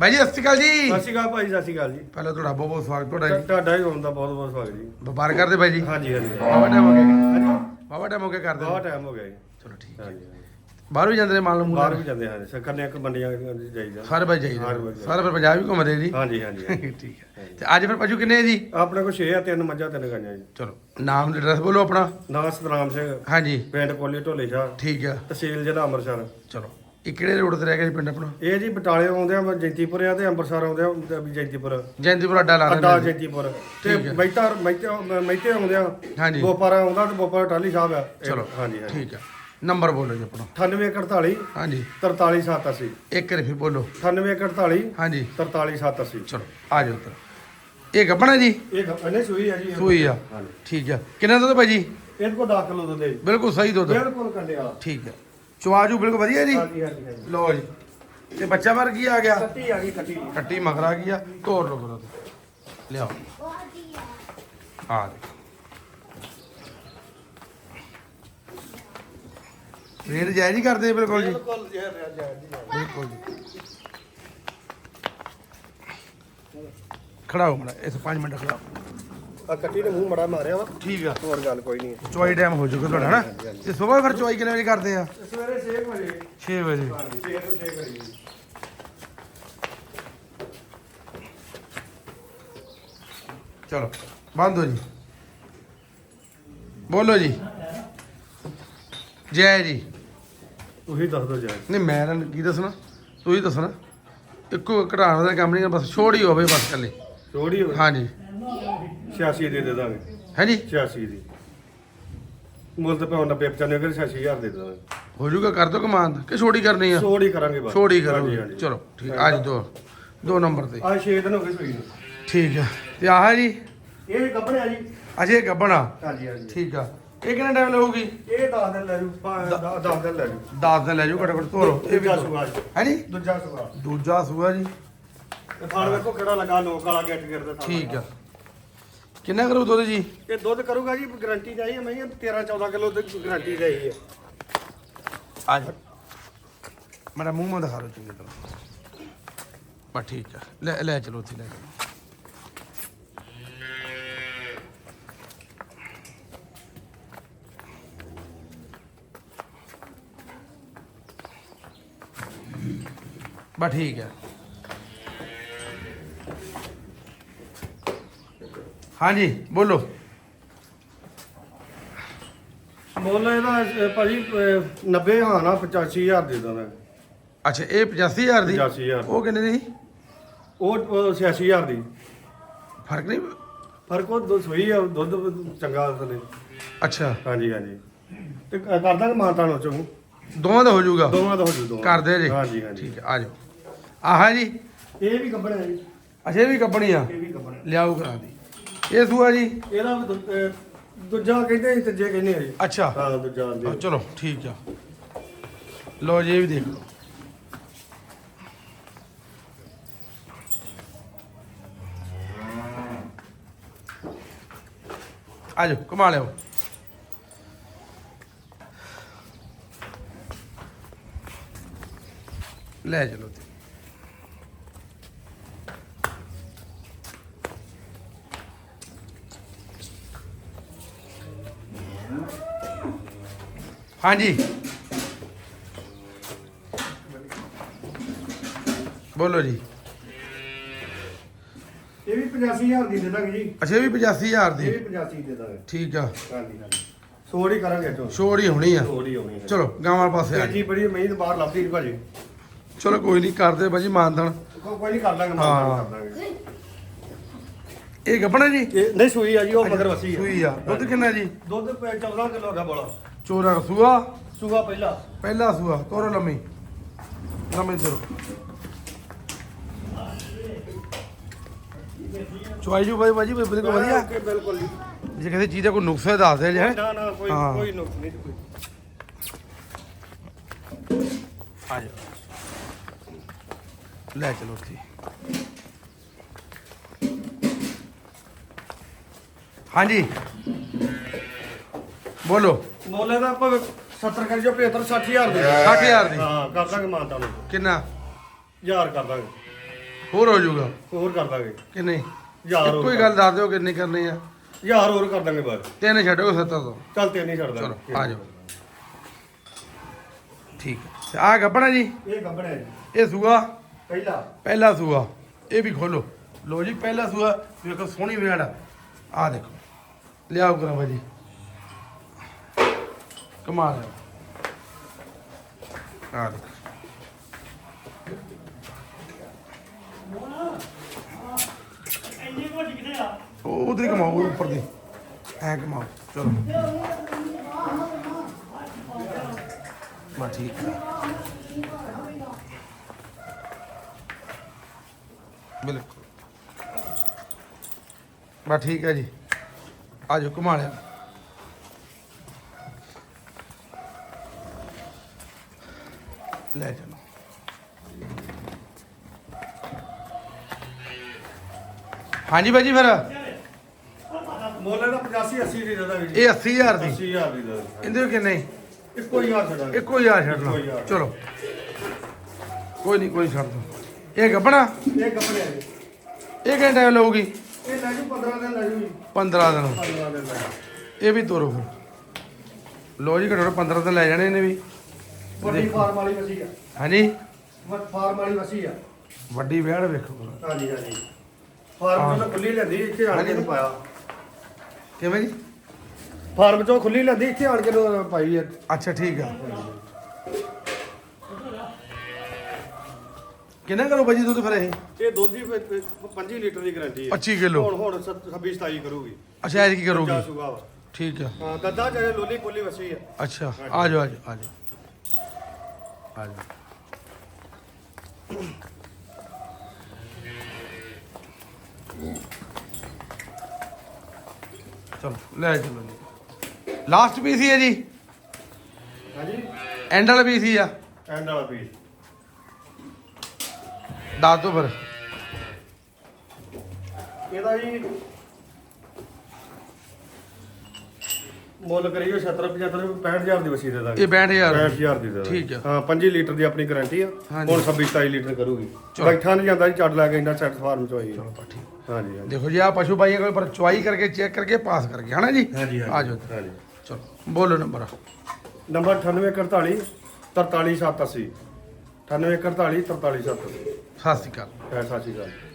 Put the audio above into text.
ਬਾਈ ਜੀ ਸਤਿ ਸ਼੍ਰੀ ਅਕਾਲ ਜੀ। ਸਤਿ ਸ਼੍ਰੀ ਅਕਾਲ ਭਾਈ ਸਤਿ ਸ਼੍ਰੀ ਅਕਾਲ ਜੀ। ਪਹਿਲਾਂ ਤੁਹਾਡਾ ਬਹੁਤ ਬਹੁਤ ਸਵਾਗਤ ਤੁਹਾਡਾ ਜੀ। ਤੁਹਾਡਾ ਹੀ ਹੋਣ ਦਾ ਬਹੁਤ ਬਹੁਤ ਸਵਾਗਤ ਜੀ। ਵਪਾਰ ਕਰਦੇ ਬਾਈ ਜੀ? ਹਾਂਜੀ ਹਾਂਜੀ। ਬਾਬਾ ਟਾਈਮ ਹੋ ਗਿਆ ਬਾਬਾ ਟਾਈਮ ਹੋ ਗਿਆ ਕਰਦੇ ਬਹੁਤ ਟਾਈਮ ਹੋ ਗਿਆ ਜੀ। ਚਲੋ ਠੀਕ ਹੈ। ਬਾਹਰ ਵੀ ਜਾਂਦੇ ਨੇ ਮਾਲ ਨੂੰ ਬਾਹਰ ਵੀ ਜਾਂਦੇ ਹਾਂ ਸਕਰਨੇ ਇੱਕ ਮੰਡੀਆਂ ਜਾਈਦਾ। ਸਾਰੇ ਬਾਈ ਜਾਈਦੇ। ਸਾਰੇ ਫਿਰ ਪੰਜਾਬ ਵੀ ਘੁੰਮਦੇ ਜੀ। ਹਾਂਜੀ ਹਾਂਜੀ। ਠੀਕ ਹੈ। ਤੇ ਅੱਜ ਫਿਰ ਪਸ਼ੂ ਕਿੰਨੇ ਜੀ? ਆਪਣੇ ਕੋਲ 6 ਆ ਤਿੰਨ ਮੱਝਾਂ ਤਿੰਨ ਗਾਈਆਂ ਜੀ। ਚਲੋ ਨਾਮ ਤੇ ਐਡਰੈਸ ਬੋਲੋ ਆਪਣਾ। ਨਾਂ ਸਤਨਾਮ ਸਿੰਘ। ਹਾਂਜੀ। ਪਿੰਡ ਕੋਲੀ ਢੋਲੇ ਸ਼ਾਹ। ਠੀਕ ਆ ਤਹਿਸੀਲ ਜ਼ਿਲ੍ਹਾ ਅੰਮ੍ਰਿਤਸਰ। ਚਲੋ। ਇਹ ਕਿਹੜੇ ਰੋਡ ਤੇ ਰਹਿ ਗਿਆ ਜੀ ਪਿੰਡ ਆਪਣਾ? ਇਹ ਜੀ ਬਟਾਲੇ ਆਉਂਦੇ ਆ ਜੈਂਤੀਪੁਰ ਆ ਤੇ ਅੰਮ੍ਰਿਤਸਰ ਆਉਂਦੇ ਆ ਵੀ ਜੈਂਤੀਪੁਰ। ਜੈਂਤੀਪੁਰ ਅੱਡਾ ਲਾ ਅੱਡਾ ਰਹੇ ਜੈਂਤੀਪੁਰ। ਤੇ ਠੀਕ ਹੈ। ਮਹਿਤਾ ਮਹਿਤੇ ਮਹਿਤੇ ਆਉਂਦੇ ਆ। ਹਾਂਜੀ। ਬੋਪਾਰਾ ਆਉਂਦਾ ਤੇ ਬੋਪਾਰਾ ਟਾਲੀ ਸਾਹਿਬ ਆ। ਇਹ- ਚਲੋ ਹਾਂਜੀ ਹਾਂਜੀ। ਠੀਕ ਆ। ਨੰਬਰ ਬੋਲੋ ਜੀ ਆਪਣਾ। 9848 ਹਾਂਜੀ। 4387 ਇੱਕ ਵਾਰੀ ਫਿਰ ਬੋਲੋ। 9848 ਹਾਂਜੀ। 4387 ਚਲੋ ਆ ਜਾਓ ਉੱਤਰ ਇਹ ਗੱਬਣਾ ਜੀ? ਇਹ ਇਹਨੇ ਸੂਈ ਆ ਜੀ। ਸੂਈ ਆ। ਹਾਂਜੀ। ਠੀਕ ਆ। ਕਿੰਨਾ ਦੁੱਧ ਭਾਈ ਜੀ? ਇਹਦੇ ਕੋਲ 10 ਕਿਲੋ ਦੁੱਧ ਹੈ ਜੀ। ਬਿਲਕੁਲ ਸਹੀ ਦੁੱਧ ਬਿਲਕੁਲ ਕੰਡੇ ਵਾਲਾ। ਠੀਕ ਹੈ ਚਵਾਜੂ ਬਿਲਕੁਲ ਵਧੀਆ ਜੀ? ਹਾਂਜੀ ਹਾਂਜੀ ਹਾਂਜੀ। ਲਓ ਜੀ। ਤੇ ਬੱਚਾ ਵਰ ਕੀ ਆ ਗਿਆ? ਕੱਟੀ ਆ ਗਈ ਕੱਟੀ ਕੱਟੀ ਮਗਰਾ ਗਈ ਆ। ਤੋੜ ਫਿਰ ਉਹਦੇ। ਲਿਆਓ। ਆ ਦੇਖੋ। ਰੇਟ ਜਾਇਜ਼ ਹੀ ਕਰਦੇ ਬਿਲਕੁਲ ਜੀ? ਬਿਲਕੁਲ ਜੈ ਜੈ ਜੀ ਬਿਲਕੁਲ ਜੀ। ਖੜਾਓ ਮੜਾ ਇਸ 5 ਮਿੰਟ ਖੜਾਓ। ਆ ਕੱਟੀ ਨੇ ਮੂੰਹ ਮੜਾ ਮਾਰਿਆ ਵਾ। ਠੀਕ ਆ। ਹੋਰ ਗੱਲ ਕੋਈ ਨਹੀਂ ਚੁਆਈ ਟਾਈਮ ਹੋ ਜਾਊਗਾ ਤੁਹਾਡਾ ਹਨਾ? ਤੇ ਸਵੇਰ ਫਿਰ ਚੁਆਈ ਕਿੰਨੇ ਵਜੇ ਕਰਦੇ ਆ? ਸਵੇਰੇ 6 ਵਜੇ। 6 ਵਜੇ। ਹਾਂਜੀ 6 ਤੋਂ 6 ਕਰੀ ਜੀ ਚਲੋ ਬੰਦ ਹੋ ਜੀ। ਬੋਲੋ ਜੀ। ਜੈ ਜੀ। ਤੁਸੀਂ ਦੱਸ ਦਿਓ ਜੈ। ਨਹੀਂ ਮੈਂ ਤਾਂ ਕੀ ਦੱਸਣਾ? ਤੂੰ ਹੀ ਦੱਸਣਾ। ਇੱਕੋ ਘਟਾਉਣ ਦਾ ਕੰਮ ਨਹੀਂ ਬਸ ਛੋੜ ਹੀ ਹੋਵੇ ਬਸ ਕੱਲੇ ਥੋੜੀ ਹੋ ਹਾਂਜੀ। 86 ਦੇ ਦੇ ਦਾਂਗੇ। ਹੈ ਜੀ 86 ਦੀ। ਮੁੱਲ ਤਾਂ ਭਾਵੇਂ 90 95 ਕਰ 86000 ਦੇ ਦਾਂਗੇ। ਹੋ ਜਾਊਗਾ ਕਰ ਦੋ ਕਮਾਂਡ ਕਿ ਛੋੜੀ ਕਰਨੀ ਆ? ਛੋੜ ਹੀ ਕਰਾਂਗੇ ਬਸ। ਛੋੜੀ ਹਾਂਜੀ, ਕਰੋ ਹਾਂਜੀ। ਚਲੋ ਠੀਕ ਆ ਜੀ ਦੋ ਦੋ ਨੰਬਰ ਤੇ। ਆ 6 ਦਿਨ ਹੋ ਗਏ ਸੂਈ ਨੂੰ। ਠੀਕ ਆ। ਤੇ ਆਹ ਜੀ? ਇਹ ਗੱਭਣਿਆ ਜੀ। ਅਜੇ ਗੱਬਣਾ ਹਾਂਜੀ ਹਾਂਜੀ। ਠੀਕ ਆ। ਇਹ ਕਿੰਨਾ ਟਾਈਮ ਲਊਗੀ? ਇਹ 10 ਦਿਨ ਲੈ ਜੂ 10 ਦਿਨ ਲੈ ਜੂ। 10 ਦਿਨ ਲੈ ਜਾਓ ਘੱਟੋ ਘੱਟ ਤੋਰੋ। ਇਹ ਵੀ ਦੂਜਾ ਸੂਆ ਜੀ। ਹੈ ਜੀ? ਦੂਜਾ ਸੂਆ। ਦੂਜਾ ਸੂਆ ਜੀ। ਤੇ ਥਾਲ ਵੇਖੋ ਕਿਹੜਾ ਲੱਗਾ ਲੋਕ ਵਾਲਾ ਗੈਟ ਦੇ ਥਾਲ ਠੀਕ ਆ। ਕਿੰਨਾ ਕਰੂ ਦੁੱਧ ਜੀ? ਇਹ ਦੁੱਧ ਕਰੂਗਾ ਜੀ ਗਾਰੰਟੀ ਚਾਹੀਏ ਮੈਂ 13 14 ਕਿਲੋ ਦੀ ਗਾਰੰਟੀ ਚਾਹੀਏ ਹੈ ਆ ਜਾ। ਮੇਰਾ ਮੂੰਹ ਮਾ ਦਿਖਾ ਲਓ ਚੰਗੀ ਤਰ੍ਹਾਂ। ਬਸ ਠੀਕ ਆ। ਲੈ ਲੈ ਚਲੋ ਉੱਥੇ ਲੈ ਚਲੋ। ਬਸ ਠੀਕ ਹੈ ਹਾਂਜੀ ਬੋਲੋ। ਮੁੱਲ ਇਹਦਾ ਅਹ, ਭਾਜੀ ਅਹ, 90 ਹਾਂ ਨਾ 85000 ਦੇ ਦਾਂ ਅੱਛਾ ਇਹ 85000 ਦੀ? 85000 ਉਹ ਕਿੰਨੇ ਦੀ? ਉਹ ਉਹ 86000 ਦੀ। ਫ਼ਰਕ ਨਹੀਂ? ਫ਼ਰਕ ਉਹ ਦੁੱਧ ਸੋਈ ਆ ਦੁੱਧ ਚੰਗਾ ਉਸਨੇ। ਅੱਛਾ। ਹਾਂਜੀ ਹਾਂਜੀ। ਤੇ ਕ- ਕਰ ਦਾਂਗੇ ਮਾਤਾ ਨੂੰ ਚੋਂ ਦੋਵਾਂ ਦਾ ਹੋ ਜਾਊਗਾ? ਦੋਵਾਂ ਦਾ ਹੋ ਜੂ ਦੋਵਾਂ ਕਰਦੇ ਜੀ। ਹਾਂਜੀ ਹਾਂਜੀ। ਠੀਕ ਹੈ ਆ ਜਾਓ। ਆਹ ਜੀ। ਇਹ ਵੀ ਕੱਪੜਾ ਜੀ। ਅੱਛਾ ਇਹ ਵੀ ਕੱਪਣੀ ਆ? ਇਹ ਵੀ ਕੱਪੜਾ ਲਿਆਓ ਕਰਾ ਦੀ। ਇਹ ਸੂਆ ਜੀ? ਇਹਦਾ ਵੀ ਦੁੱਧ, ਅਹ, ਦੂਜਾ ਕਹਿੰਦੇ ਸੀ ਤੀਜੇ ਕਹਿੰਦੇ ਆ ਜੀ। ਅੱਛਾ। ਹਾਂ ਦੂਜਾ ਆਂਦੇ ਆ, ਚਲੋ ਠੀਕ ਆ। ਲਓ ਜੀ ਇਹ ਵੀ ਦੇਖ ਲਓ। ਆ ਜਾਓ ਕਮਾ ਲਿਓ ਲੈ ਚਲੋ ਜੀ ਹਾਂਜੀ। ਬੋਲੋ ਜੀ। ਇਹ ਵੀ 85000 ਦੀ ਦੇ ਦਾਂਗੇ ਜੀ। ਅੱਛਾ ਇਹ ਵੀ 85000 ਇਹ ਦੀ। ਵੀ 85 ਦੇ ਦਾਂਗੇ। ਠੀਕ ਆ। ਹਾਂਜੀ ਹਾਂਜੀ। ਸੋੜ ਹੀ ਕਰਾਂਗੇ ਚੋ ਛੋੜ ਹੀ ਹੋਣੀ ਆ। ਸੋੜ ਹੀ ਹੋਣੀ ਹੈ ਚਲੋ ਗਾਵਾਂ ਵਾਲੇ ਪਾਸੇ ਆ ਜੀ ਬੜੀ ਮਹੀਂ ਬਾਹਰ ਲੱਭਦੀ ਨਹੀਂ ਭਾਜੀ। ਚਲੋ ਕੋਈ ਨਹੀਂ ਕਰਦੇ ਬਾਜੀ ਮਾਨਦਣ ਕੋ- ਕੋਈ ਨਹੀਂ ਕਰ ਲਾਂਗੇ। ਮਾਤਾ ਕਰ ਦਾਂਗੇ ਇਹ ਗੱਪਣਾ ਜੀ? ਇਹ ਨਹੀਂ ਸੂਈ ਆ ਜੀ ਉਹ ਮਗਰ ਵਸੀ ਆ। ਸੂਈ ਆ। ਦੁੱਧ ਕਿੰਨਾ ਜੀ? ਦੁੱਧ ਪੈ 14 ਕਿਲੋ ਦਾ ਬੋਲਾ। ਚੋਰਾ ਸੂਆ? ਸੂਆ ਪਹਿਲਾ। ਪਹਿਲਾ ਸੂਆ ਤੋਰੋ ਲੰਮੀ। ਲੰਮੀ ਤੋਰੋ। ਚੁਆਈ ਜੂ ਬਾਈ ਬਾਜੀ ਬਿਲਕੁਲ ਵਧੀਆ। ਓਕੇ, ਬਿਲਕੁਲ ਜੀ। ਜੇ ਕਿਸੇ ਚੀਜ਼ ਦਾ ਕੋਈ ਨੁਕਸ ਹੈ ਦੱਸ ਦੇ ਜੇ ਨਾ ਨਾ ਕੋਈ। ਕੋਈ ਨੁਕਸ ਨਹੀਂ ਕੋਈ। ਆ ਜਾ। ਲੈ ਚਲੋ ਉੱਥੇ। ਹਾਂਜੀ। ਬੋਲੋ। ਮੋਲੇ ਦਾ ਆਪਾਂ 70 ਕਰ ਜੋ 75 60000 ਦੇ 60000 ਦੀ। ਹਾਂ ਕਰ ਦਾਂਗੇ ਮਾਤਾ ਨੂੰ। ਕਿੰਨਾ? ਹਜ਼ਾਰ ਕਰ ਦਾਂਗੇ। ਹੋਰ ਹੋ ਜਾਊਗਾ। ਹੋਰ ਕਰ ਦਾਂਗੇ। ਕਿ ਨਹੀਂ? ਯਾਰ ਹੋਰ ਕੋਈ ਗੱਲ ਦੱਸ ਦਿਓ ਕਿੰਨੀ ਕਰਨੀ ਆ। ਯਾਰ ਹੋਰ ਕਰ ਦਾਂਗੇ ਬਸ ਤਿੰਨ ਛੱਡੋ 70 ਤੋਂ। ਚੱਲ ਤੇ ਨਹੀਂ ਛੱਡ ਚਲੋ ਦਾਂਗੇ। ਆ ਜਾਓ। ਠੀਕ ਹੈ। ਤੇ ਆ ਗੱਪਣਾ ਜੀ? ਇਹ ਗੱਬੜਿਆ ਜੀ। ਇਹ ਸੂਆ? ਪਹਿਲਾ। ਪਹਿਲਾ ਸੂਆ। ਇਹ ਵੀ ਖੋਲੋ। ਲੋ ਜੀ ਪਹਿਲਾ ਸੂਆ। ਵੇਖੋ ਸੋਹਣੀ ਵੇੜ ਆ। ਦੇਖੋ। ਲਿਆਓ ਕਰਾਂ ਭਾਜੀ। ਕਮਾਲ ਹੈ। ਆ ਦੇਖੋ। ਉਹ ਉਧਰ ਹੀ ਕਮਾਓ ਉੱਪਰ ਦੀ। ਐ ਕਮਾਓ ਚਲੋ। ਬਾ ਠੀਕ ਹੈ। ਬਿਲਕੁਲ। ਬਾ ਠੀਕ ਹੈ ਜੀ। ਆ ਜਾਓ ਘੁਮਾ ਲਿਆ। ਲੈ ਚਲੋ ਹਾਂਜੀ ਬਾਜੀ ਫਿਰ। ਮੁੱਲ ਇਹਦਾ 85 80 ਦੀ ਦੇ ਦਾਂਗੇ ਜੀ। ਇਹ 80000 ਦੀ। 80000 ਦੀ ਦੇ ਦਾਂਗੇ ਇਹਦੇ ਕਿੰਨੇ? ਇੱਕੋ ਹੀ ਹਜ਼ਾਰ ਛੱਡਾਂਗੇ। ਇੱਕੋ ਹੀ ਆ ਇੱਕੋ ਹੀ ਆ। ਚਲੋ। ਕੋਈ ਨਹੀਂ ਕੋਈ ਛੱਡ ਦੋ। ਇਹ ਗੱਬਣਾ ਇਹ ਜੀ। ਇਹ ਕਿੰਨਾ ਟਾਈਮ ਲਊਗੀ? ਇਹ ਲੈ ਜੂ 15 ਦਿਨ ਲੈ ਜੂ ਜੀ। 15 ਦਿਨ 15 ਦਿਨ ਲੈ ਜਾਊ। ਇਹ ਵੀ ਤੋਰੋ ਫਿਰ। ਲੋ ਜੀ ਘਟੋ 15 ਦਿਨ ਲੈ ਜਾਣੇ ਇਹਨੇ ਵੀ। ਵੱਡੀ ਫਾਰਮ ਵਾਲੀ ਵਸੀ ਆ। ਹਾਂਜੀ? ਵੱਡ ਫਾਰਮ ਵਾਲੀ ਵਸੀ ਆ। ਵੱਡੀ ਵਿਆੜ ਵੇਖੋ। ਹਾਂਜੀ ਹਾਂਜੀ। ਫਾਰਮ ਚੋਂ ਖੁੱਲੀ ਲੈਂਦੀ ਇੱਥੇ ਆਣ ਕੇ ਪਾਇਆ। ਕਿਵੇਂ ਜੀ? ਫਾਰਮ ਚੋਂ ਖੁੱਲੀ ਲੈਂਦੀ ਇੱਥੇ ਆਣ ਕੇ ਪਾਈ ਆ। ਅੱਛਾ ਠੀਕ ਆ। ਕਿੰਨਾ ਕਰੋ ਭਾਜੀ ਦੁੱਧ ਫਿਰ ਇਹ? ਇਹ ਦੁੱਧ ਦੀ 25 ਲੀਟਰ ਦੀ ਗਾਰੰਟੀ ਹੈ। 25 ਕਿਲੋ। ਹੁਣ ਹੁਣ 26 27 ਕਰੂਗੀ। ਅੱਛਾ ਇਹ ਕੀ ਕਰੋਗੇ? ਜਾ ਸੁਗਾ ਵਾ। ਠੀਕ ਆ। ਹਾਂ ਦੱਦਾ ਚਾਹੇ ਲੋਲੀ ਪੋਲੀ ਵਸੀ ਆ। ਅੱਛਾ ਆ ਜਾਓ ਆ ਜਾਓ ਆ ਜਾਓ। ਆ ਜਾਓ। ਚਲੋ ਲੈ ਚਲੋ ਲਾਸਟ ਪੀਸ ਹੀ ਹੈ ਜੀ। ਹਾਂਜੀ। ਐਂਡ ਵਾਲਾ ਪੀਸ ਹੀ ਆ। ਐਂਡ ਵਾਲਾ ਪੀਸ। ਦੱਸ ਦਿਓ ਫਿਰ। ਇਹਦਾ ਜੀ ਮੁੱਲ ਕਰੀਓ 70 75 65000 ਦੀ ਵਸੀ ਦੇ ਦਾਂਗੇ। ਇਹ 65000 65000 ਦੀ। ਦੇ ਦਾਂਗੇ। ਠੀਕ ਆ। ਹਾਂ 25 ਲੀਟਰ ਦੀ ਆਪਣੀ ਗਾਰੰਟੀ ਆ। ਹਾਂਜੀ। ਹੁਣ 26 27 ਲੀਟਰ ਕਰੂਗੀ। ਬੈਠਾ ਨਹੀਂ ਜਾਂਦਾ ਜੀ ਚੱਡ ਲੈ ਕੇ ਇੰਨਾ ਸੈੱਟ ਫਾਰਮ ਚੋਂ ਆਈ ਚਲੋ ਬਾ ਠੀਕ ਹਾਂਜੀ ਹਾਂਜੀ। ਦੇਖੋ ਜੀ ਆ ਪਸ਼ੂ ਭਾਈਆਂ ਕੋਲ ਪਰ ਚੁਆਈ ਕਰਕੇ ਚੈੱਕ ਕਰਕੇ ਪਾਸ ਕਰਕੇ ਹਨਾ ਜੀ? ਹਾਂਜੀ ਆ ਜਾਓ। ਹਾਂਜੀ। ਚਲੋ ਬੋਲੋ ਨੰਬਰ। ਨੰਬਰ 9841 43780 9841 43780 ਸਤਿ ਸ਼੍ਰੀ ਅਕਾਲ। ਸਤਿ ਸ਼੍ਰੀ ਅਕਾਲ।